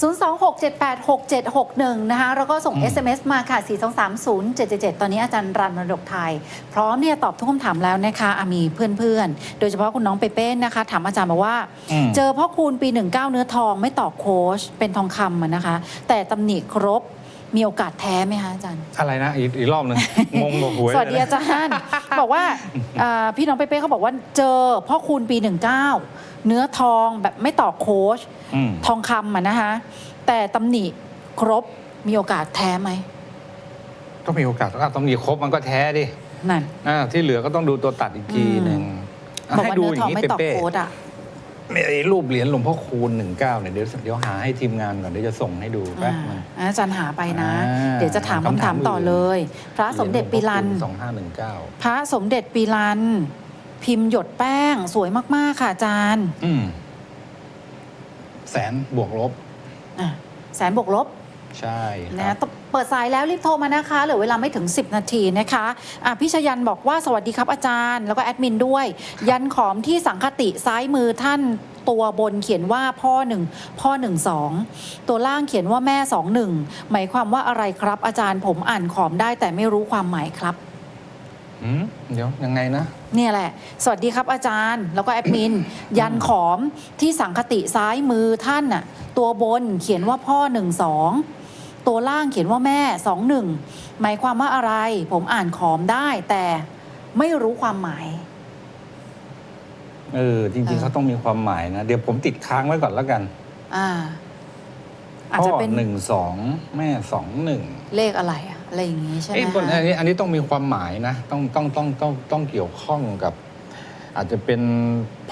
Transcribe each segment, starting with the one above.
026786761 นะคะ แล้วก็ส่งอืม SMS มาค่ะ 4230777 ตอนนี้อาจารย์รันมรดกไทย พร้อมเนี่ยตอบทุกคำถามแล้วนะคะอะมีเพื่อนๆ โดยเฉพาะคุณน้องเปเป้นะคะ ถามอาจารย์มาว่า อืม เจอพ่อคูณปี 19 เนื้อทองไม่ต่อโค้ชเป็นทองคำอะนะคะ แต่ตำหนิครบมีโอกาสแท้ไหมคะอาจารย์ อะไรนะอีกอีกรอบหนึ่งงงกับหวยสวัสดีเลยอานะจารย์ บอกว่าอ่าพี่น้องเป้ๆเขาบอกว่าเจอพ่อคูณปี 19 เนื้อทองแบบไม่ต่อโค้ชอืม ทองคำอะนะคะ แต่ตำหนิครบมีโอกาสแท้ไหมก็มีโอกาสถ้าต้องมีครบมันก็แท้ดินั่น อ่าที่เหลือก็ต้องดูตัวตัดอีกทีหนึ่งะบอกให้ว่าดูเนื้ออทองย่างนี้ไม่ต่อเป๊ะโค้ดอะๆเนี่ยไอ้รูปเหรียญหลวงพ่อคูณหนึ่งเก้าเนี่ยเดี๋ยวเดี๋ยวหาให้ทีมงานก่อนเดี๋ยวจะส่งให้ดูแป๊บนึงอ่าอาจารย์หาไปนะ อ่าเดี๋ยวจะถามคำถามต่อเลย พระสมเด็จปีลันสองห้าหนึ่งเก้าพระสมเด็จปีลัน พิมพ์หยดแป้งสวยมาก ๆ ค่ะอาจารย์อืมแสนบวกลบ อะแสนบวกลบ ใช่คนะรับ ต้องเปิดสายแล้วรีบโทรมานะคะเหลือเวลาไม่ถึง 10 นาทีนะคะอะพี่ชยันบอกว่าสวัสดีครับอาจารย์แล้วก็แอดมินด้วย ยันขอมที่สังคติซ้ายมือท่านตัวบนเขียนว่าพ่อหนึ่งพ่อหนึ่งสองตัวล่างเขียนว่าแม่สองหนึ่งหมายความว่าอะไรครับอาจารย์ผมอ่านขอมได้แต่ไม่รู้ความหมายครับ อืมเดี๋ยวยังไงนะ เนี่ยแหละ สวัสดีครับอาจารย์ แล้วก็แอดมิน ยันขอมที่สังคติซ้ายมือท่านน่ะ ตัวบนเขียนว่าพ่อหนึ่งสองตัวล่างเขียนว่าแม่สองหนึ่งหมายความว่าอะไร ผมอ่านขอมได้ แต่ไม่รู้ความหมาย เออ จริงเออๆเขาต้องมีความหมายนะ เดี๋ยวผมติดค้างไว้ก่อนแล้วกัน อ่า อาจพ่จะอเป็นหนึ่งสองแม่สองหนึ่งเลขอะไรอะอะไรอย่างงี้ใช่ไหมเอ้ยคะอันนี้อันนี้ต้องมีความหมายนะ ต้องต้องต้องต้องต้องเกี่ยวข้องกับ อาจจะเป็น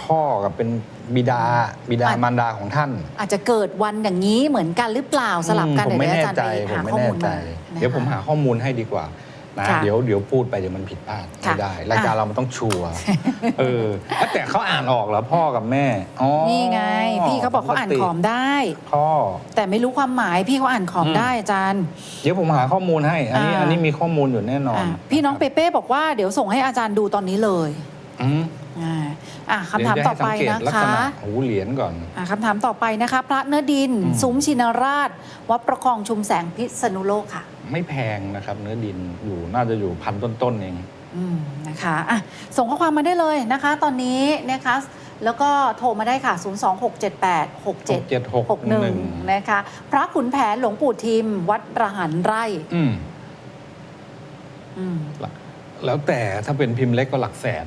พ่อกับเป็นบิดาบิดามารดาของท่านอาจจะเกิดวันอย่างนี้เหมือนกันหรือเปล่าสลับกันอืมผมเดี๋ยวไม่อาแน่จารย์ใจไปผมหาไม่ข้อแน่มูลใจ มานะคะเดี๋ยวผมหาข้อมูลให้ดีกว่า นะค่ะเดี๋ยวเดี๋ยวพูดไปเดี๋ยวมันผิดพลาดค่ะไม่ได้ รายการอะ เรามันต้องชัวร์เออแต่เขาอ่านออกเหรอพ่อกับแม่อ๋อนี่ไง พี่เขาบอกเขาอ่านขอมได้ พ่อ แต่ไม่รู้ความหมายพี่เขาอ่านขอมอืม ได้อาจารย์ เดี๋ยวผมหาข้อมูลให้ อันนี้อ่า อันนี้มีข้อมูลอยู่แน่นอนอะพี่น้องเปเป้บอกว่าเดี๋ยวส่งให้อาจารย์ดูตอนนี้เลยอืมอ่าอะคำถามเดี๋ยวต่อไปจให้นะสังเกตลักษคะณะหูเหรียญก่อน อะคำถามต่อไปนะคะ พระเนื้อดิน อืม ซุ้มชินราช วัดประคองชุมแสงพิษณุโลกค่ะ ไม่แพงนะครับ เนื้อดินอยู่น่าจะอยู่พันต้นๆเอง อืมนะคะอะส่งข้อความมาได้เลยนะคะ ตอนนี้นะคะแล้วก็โทรมาได้ค่ะ 026786761 นะคะ พระขุนแผนหลวงปู่ทิม วัดระหันไร่อืมอืมแล้วแต่ถ้าเป็นพิมพ์เล็กก็หลักแสน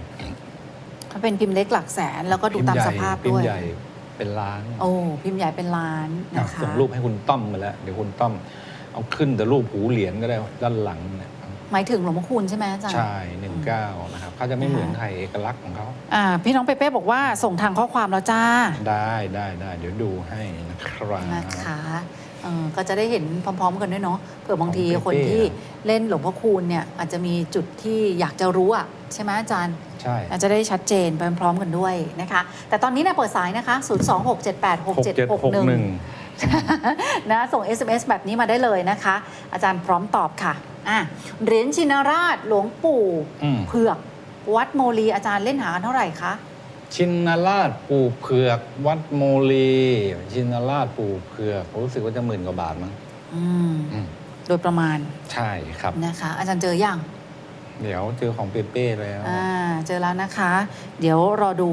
เขาเป็นพิมพ์เล็กหลักแสน แล้วก็ดูพิมพ์ตามใหญ่สภาพพิมด้วพ์ยใหญ่เป็นล้าน โอ้ พิมพ์ใหญ่เป็นล้านอะนะคะส่งรูปให้คุณต้อมมาแล้ว เดี๋ยวคุณต้อม เอาขึ้นแต่รูปหูเหรียญก็ได้ด้านหลังเนี่ยหมายถึงหลวงพ่อคูณใช่ไหมอาจารย์ ใช่หนึ่งเก้านะครับเขาจะไม่เหมือนใครเอกลักษณ์ของเขาอ่าพี่น้องเปเป้บอกว่าส่งทางข้อความแล้วจ้า ได้ได้ได้เดี๋ยวดูให้นะครับนะคะเออก็จะได้เห็นพร้อม ๆ กันด้วยเนาะเผื่อบางทีของเปเป้ คนที่เล่นหลวงพ่อคูณเนี่ยอาจจะมีจุดที่อยากจะรู้อะใช่ไหมอาจารย์ ใช่ อาจจะได้ชัดเจนไปพร้อมๆกันด้วยนะคะ แต่ตอนนี้เนี่ยเปิดสายนะคะ 026786761หกเจ็ดหกหนึ่ง นะส่ง SMS แบบนี้มาได้เลยนะคะ อาจารย์พร้อมตอบค่ะอะเหรียญชินราชหลวงปู่อืม เผือก วัดโมลีอาจารย์เล่นหากันเท่าไหร่คะ ชินราชปู่เผือก วัดโมลี ชินราชปู่เผือกผมรู้สึกว่าจะหมื่นกว่าบาทมั้งอืม อืมโดยประมาณใช่ครับ นะคะ อาจารย์เจอยังเดี๋ยวเจอของเปเป้แล้วอ่าเจอแล้วนะคะ เดี๋ยวรอดู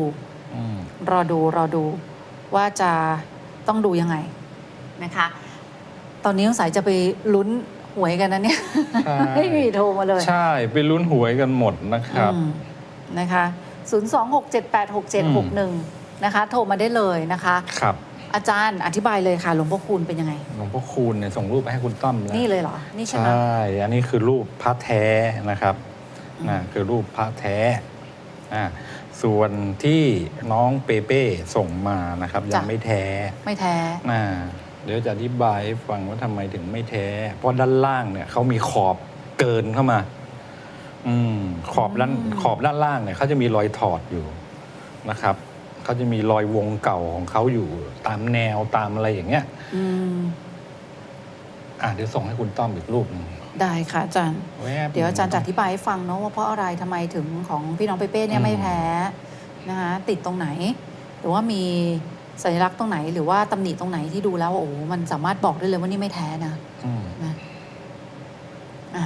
อืมรอดูรอดูว่าจะต้องดูยังไง นะคะ ตอนนี้สงสัยจะไปลุ้นหวยกันนะเนี่ยใช่ ไม่มีโทรมาเลยใช่ไปลุ้นหวยกันหมดนะครับ อืมนะคะ 026786761 นะคะ โทรมาได้เลยนะคะ ครับอาจารย์อธิบายเลยค่ะหลวงพ่อคูณเป็นยังไง หลวงพ่อคูณเนี่ยส่งรูปไปให้คุณต้อมแล้วนี่เลยเหรอ นี่ใช่ใชไหม่อันนี้คือรูปพระแท้นะครับอืม นะคือรูปพระแท้อ่าส่วนที่น้องเปเป้ส่งมานะครับ ยังไม่แท้ไม่แท้นะ เดี๋ยวจะอธิบายให้ฟังว่าทำไมถึงไม่แท้ เพราะด้านล่างเนี่ยเขามีขอบเกินเข้ามา อืม ขอบด้านอืมขอบด้านล่างเนี่ยเขาจะมีรอยถอดอยู่นะครับเขาจะมีรอยวงเก่าของเขาอยู่ตามแนวตามอะไรอย่างเงี้ยอืมอะเดี๋ยวส่งให้คุณต้อมอีกรูปหนึงได้ค่ะอาจารย์แวบเดี๋ยวอาจารย์จะอธิบายให้ฟังเนาะว่าเพราะอะไรทำไมถึงของพี่น้องเปเป้เนี่ยอืม ไม่แท้นะคะติดตรงไหน หรือว่ามี สัญลักษณ์ตรงไหน หรือว่าตำหนิตรงไหนที่ดูแล้วว่าโอ้โหมันสามารถบอกได้เลยว่านี่ไม่แท้นะอืมนะอะ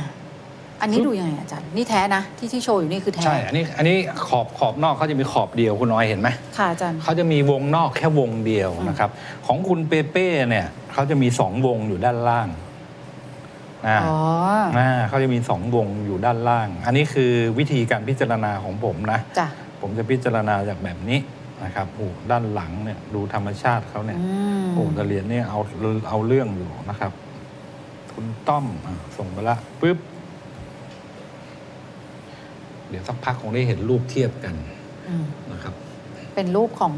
อันนี้ดูยังไงอาจารย์นี่แท้นะที่ที่โชว์อยู่นี่คือแท้ใช่อันนี้อันนี้ขอบขอบนอกเขาจะมีขอบเดียวคุณน้อยเห็นไหมค่ะอาจารย์เขาจะมีวงนอกแค่วงเดียวนะครับ ของคุณเปเป้เนี่ยเขาจะมีสองวงอยู่ด้านล่างอ่าอ๋ออ่าเขาจะมีสองวงอยู่ด้านล่าง อันนี้คือวิธีการพิจารณาของผมนะจ้ะผมจะพิจารณาจากแบบนี้ นะครับโอ้ด้านหลังเนี่ยดูธรรมชาติเขาเนี่ยอืมโอ้ตะเรียนเนี่ยเอาเอาเรื่องอยู่นะครับ คุณต้อมอะส่งไปละปุ๊บ เดี๋ยวสักพักคงได้เห็นรูปเทียบกันอืมนะครับ เป็นรูปของ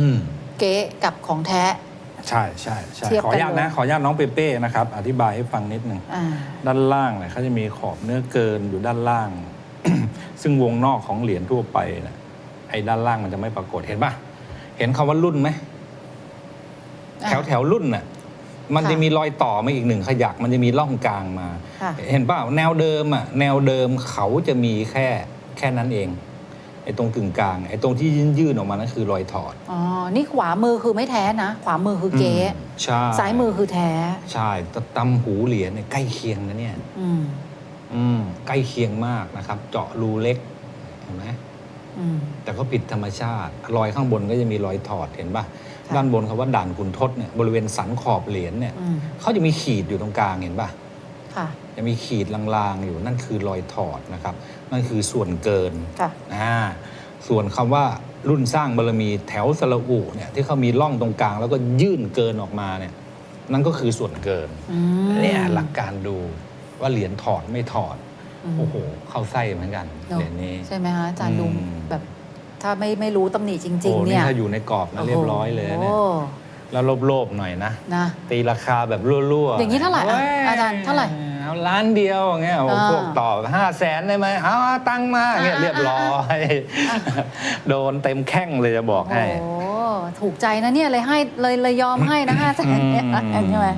อืมเก๊กับของแท้ใช่ใช่ใช่เทียบขอกันอนุญาตนะเลยขออนุญาตน้องเปเป้นะครับ อธิบายให้ฟังนิดหนึ่งอ่าด้านล่างเนี่ยเขาจะมีขอบเนื้อเกินอยู่ด้านล่าง ซึ่งวงนอกของเหรียญทั่วไปเนี่ย ไอ้ด้านล่างมันจะไม่ปรากฏเห็นปะเห็นคำว่ารุ่นไหมแถวแถวรุ่นน่ะมันค่ะจะมีรอยต่อมาอีกหนึ่งขยัก มันจะมีร่องกลางมาค่ะเห็นเปล่าแนวเดิมอะแนวเดิมเขาจะมีแค่แค่นั้นเองไอ้ตรงกึ่งกลางไอ้ตรงที่ยื่นๆออกมานั่นคือรอยถอดอ๋อนี่ขวามือคือไม่แท้นะขวามือคือเก๊มใช่ซ้ายมือคือแท้ ใช่แต่ตำหูเหรียญเนี่ยใกล้เคียงนะเนี่ย อืมอืมใกล้เคียงมากนะครับ เจาะรูเล็กเห็นไหม อืมแต่ก็ผิดธรรมชาติ รอยข้างบนก็จะมีรอยถอดเห็นปะค่ะด้านบนคำว่าด่านขุนทศเนี่ยบริเวณสันขอบเหรียญเนี่ยอืมเขาจะมีขีดอยู่ตรงกลางเห็นปะค่ะจะมีขีดลางๆอยู่นั่นคือรอยถอดนะครับ นั่นคือส่วนเกินค่ะอ่าส่วนคำว่ารุ่นสร้างบารมีแถวสระอุเนี่ยที่เขามีร่องตรงกลาง แล้วก็ยื่นเกินออกมาเนี่ยนั่นก็คือส่วนเกินอืมเนี่ยหลักการดูว่าเหรียญถอดไม่ถอดอืม โอ้โหเข้าไส้เหมือนกันเนอะเหรียญนี้ ใช่ไหมคะอาจารย์ดูอืม แบบถ้าไม่ไม่รู้ตำหนิจริง โอ้ๆ เนี่ยถ้าอยู่ในกรอบนะเรียบร้อยเลยนะเนี่ยโอ้แล้วโลภๆหน่อยนะ นะ ตีราคาแบบรั่วๆอย่างนี้เท่าไหร่อะว้อาจารย์เท่าไหร่เอาล้านเดียวอย่างเงี้ยโอ้อ่าพวกต่อห้าแสนได้ไหมเอาเอาตังค์มาอย่างเงี้ยอ่าเรียบร้อย โดนเต็มแข้งเลยจะบอกให้ โอ้ ถูกใจนะเนี่ยเลยให้เลยเลยยอมให้นะห้าแสนเนี่ยอืมใช่ไหม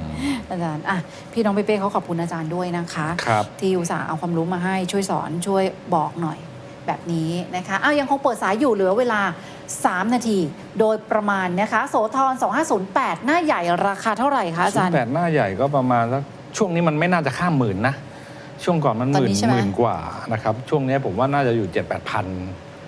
อาจารย์อะพี่น้องเป้ๆเขาขอบคุณอาจารย์ด้วยนะคะ ครับ ที่อุตส่าห์เอาความรู้มาให้ช่วยสอนช่วยบอกหน่อยแบบนี้นะคะอ้าวยังคงเปิดสายอยู่เหลือเวลา 3 นาที โดยประมาณนะคะ โสธร2508 หน้าใหญ่ราคาเท่าไหร่คะอาจารย์ แปดหน้าใหญ่ก็ประมาณสักช่วงนี้มันไม่น่าจะข้ามหมื่นนะ ช่วงก่อนมันหตอนมื่นนี้ใช่ไหม หมื่นกว่านะครับ ช่วงนี้ผมว่าน่าจะอยู่เจ็ดแปดพัน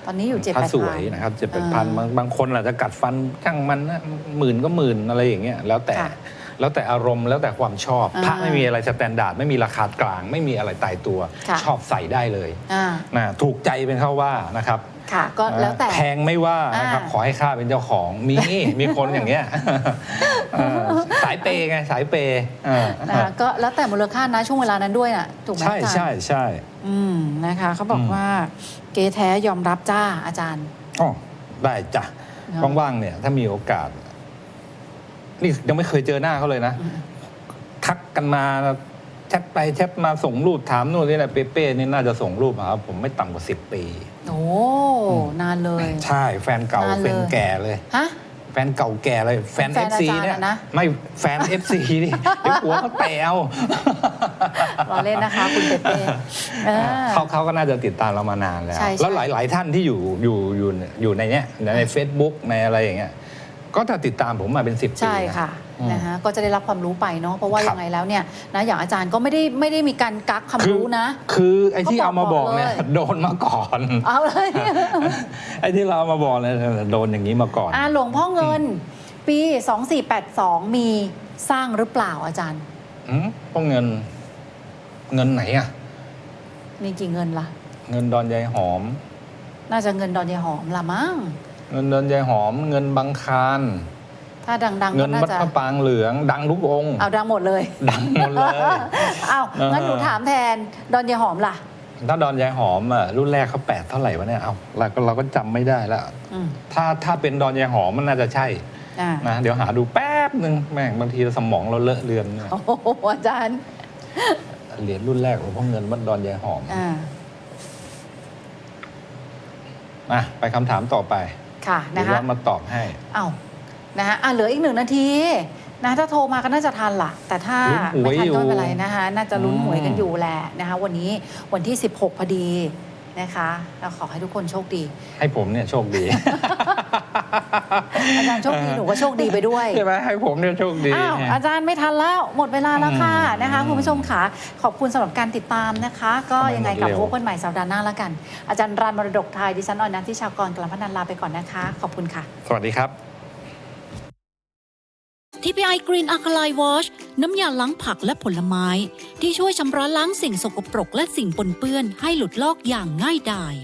ตอนนี้อยู่7 8ถ้า0 0สวยนะครับเจ็ดแปดพันบางบางคนอาจจะกัดฟันช่างมันนะหมื่นก็หมื่นอะไรอย่างเงี้ยแล้วแต่ค่ะแล้วแต่อารมณ์แล้วแต่ความชอบอ่าพระไม่มีอะไรสแตนดาร์ดไม่มีราคากลาง ไม่มีอะไรตายตัว ค่ะ ชอบใส่ได้เลยอ่า นะถูกใจเป็นเข้าว่านะครับ ค่ะก็แล้วแต่ แพงไม่ว่านะครับ อ่า ขอให้ข้าเป็นเจ้าของ มี มีคนอย่างเงี้ยเออสายเปย์ไงสายเปย์เออนะคะก็แล้วแต่มูลค่านะช่วงเวลานั้นด้วยน่ะถูกไหมใช่อาจารย์ใช่ใช่อืมนะคะเขาบอกอืมว่าเก๋แท้ยอมรับจ้าอาจารย์อ๋อได้จ้ะ เนอะว่างๆเนี่ย ถ้ามีโอกาส นี่ยังไม่เคยเจอหน้าเขาเลยนะ อืมทักกันมาแชทไปแชทมาส่งรูปถามนู่นนี่แหละเป้เป้นี่น่าจะส่งรูปมาครับผมไม่ต่ำกว่าสิบปี โอ้นานเลย ใช่แฟนเก่านานเลยเป็นแก่เลย ฮะ แฟนเก่าแก่เลย แฟนแฟเอนฟซีอาจารย์เนี่ยอะนะ ไม่แฟนเอฟซีนี่เดี๋ยวหัวเขาแตวรอเล่นนะคะคุณเปเป้เออ เขาเขาก็น่าจะติดตามเรามานานแล้ว ใช่ใช่ แล้วหลาย ๆ ท่านที่อยู่อยู่อยู่อยู่ในเนี้ยใน Facebook ในอะไรอย่างเงี้ยก็จะติดตามผมมาเป็นสิบปีใช่นค่ะอืม นะคะก็จะได้รับความรู้ไปเนาะเพราะว่าครับยังไงแล้วเนี่ยนะอย่างอาจารย์ก็ไม่ได้ไม่ได้มีการกักความรู้นะ คือไอ้ที่เขาบอกเอามาบอกเนี่ยบอกเลยโดนมาก่อน เอาเลยไอ้ที่เราเอามาบอกเนี่ยโดนอย่างนี้มาก่อนอ่าหลวงพ่อเงิน ปี 2482 มีสร้างหรือเปล่าอาจารย์อืมพวกเงิน เงินไหนอะมีกี่เงินล่ะ เงินดอนยายหอม น่าจะเงินดอนยายหอมละมั้งเงินดอนยายหอม เงินบางคาร ถ้าดังๆเงิก็นน่าวัดจะพระปรางเหลืองดังทุกองค์เอาดังหมดเลย ดังหมดเลยเอาเอองั้นหนูถามแทนดอนยายหอมล่ะ ถ้าดอนยายหอมอะรุ่นแรกเขาแปดเท่าไหร่วะเนี่ยเอาเราก็เราก็จำไม่ได้แล้วอืมถ้าถ้าเป็นดอนยายหอมมันน่าจะใช่อ่านะเดี๋ยวหาดูแป๊บหนึ่งแม่งบางทีสมองเราเลอะเลือนเนี่ยโอ้โหอาจารย์เหรียญรุ่นแรกหลวงพ่อเงินวัดดอนยายหอมอ่าอะไปคำถามต่อไปค่ะเดี๋นะยวคะเรามาตอบให้ เอา นะฮะอะเหลืออีกหนึ่งนาทีนะถ้าโทรมาก็น่าจะทันล่ะแต่ถ้าลุ้นหวยไม่ทันอยู่ก็ไม่เป็นไรนะคะน่าจะลุ้นหวยกันอืมอยู่แหละนะคะวันนี้วันที่ 16 พอดีนะคะเราขอให้ทุกคนโชคดี ให้ผมเนี่ยโชคดี อาจารย์โชคดีหนูก็โชคดีไปด้วยใช่ไหมให้ผมเนี่ยโชคดีอ้าวอาจารย์ไม่ทันแล้วหมดเวลาแล้วค่ะอืมนะคะคุณผู้ชมค่ะขอบคุณสำหรับการติดตามนะคะ ก็ทำไมยังไงหมดกับเร็วพบกันใหม่สัปดาห์หน้าแล้วกัน อาจารย์รานมรดกไทยดิฉันออยนันทิชากรกลัมพนันลาไปก่อนนะคะ ขอบคุณค่ะ สวัสดีครับ TPI Green Alkaline Wash น้ำยาล้างผักและผลไม้ ที่ช่วยชำระล้างสิ่งสกปรกและสิ่งปนเปื้อนให้หลุดลอกอย่างง่ายดาย